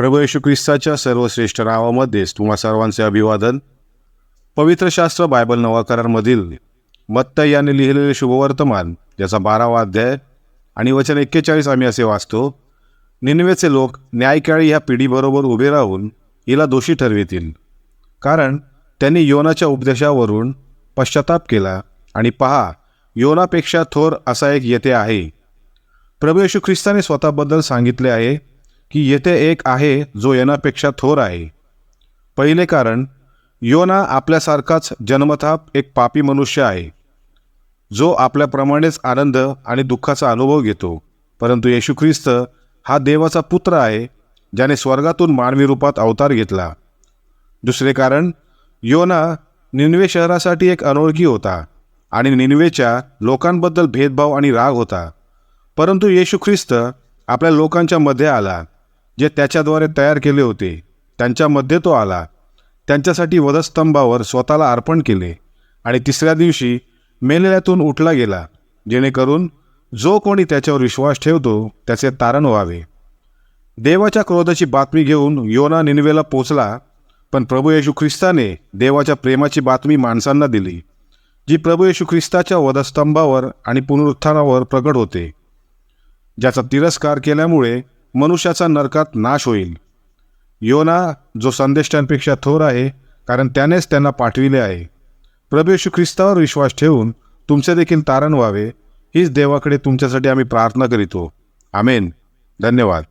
प्रभू येशू ख्रिस्ताच्या सर्वश्रेष्ठ नावामध्येच तुम्हा सर्वांचे अभिवादन. पवित्र शास्त्र बायबल नवाकारांमधील मत्त याने लिहिलेले शुभवर्तमान याचा बारावा अध्याय आणि वचन एक्केचाळीस आम्ही असे वाचतो निनवेचे लोक न्यायकाळी ह्या पिढीबरोबर उभे राहून हिला दोषी ठरवितील. कारण त्यांनी योनाच्या उपदेशावरून पश्चाताप केला आणि पहा योनापेक्षा थोर असा एक येथे आहे. प्रभू येशू ख्रिस्ताने स्वतःबद्दल सांगितले आहे की येथे एक आहे जो येण्यापेक्षा थोर आहे. पहिले कारण योना आपल्यासारखाच जन्मथाप एक पापी मनुष्य आहे. जो आपल्याप्रमाणेच आनंद आणि दुःखाचा अनुभव घेतो परंतु येशू ख्रिस्त हा देवाचा पुत्र आहे ज्याने स्वर्गातून मानवी रूपात अवतार घेतला. दुसरे कारण योना निन्वे शहरासाठी एक अनोळखी होता आणि निनवेच्या लोकांबद्दल भेदभाव आणि राग होता. परंतु येशू ख्रिस्त आपल्या लोकांच्या मध्ये आला. जे त्याच्याद्वारे तयार केले होते त्यांच्यामध्ये तो आला. त्यांच्यासाठी वधस्तंभावर स्वतःला अर्पण केले आणि तिसऱ्या दिवशी मेलेल्यातून उठला गेला जेणेकरून जो कोणी त्याच्यावर विश्वास ठेवतो त्याचे तारण व्हावे. देवाच्या क्रोधाची बातमी घेऊन योना निनवेला पोचला पण प्रभू येशू ख्रिस्ताने देवाच्या प्रेमाची बातमी माणसांना दिली जी प्रभू येशू ख्रिस्ताच्या वधस्तंभावर आणि पुनरुत्थानावर प्रकट होते. ज्याचा तिरस्कार केल्यामुळे मनुष्याचा नरकात नाश होईल. योना जो संदेष्टांपेक्षा थोर आहे कारण त्यानेच त्यांना पाठविले आहे. प्रभू ख्रिस्तावर विश्वास ठेवून तुमचे देखील तारण व्हावे हीच देवाकडे तुमच्यासाठी आम्ही प्रार्थना करीतो. आमेन. धन्यवाद.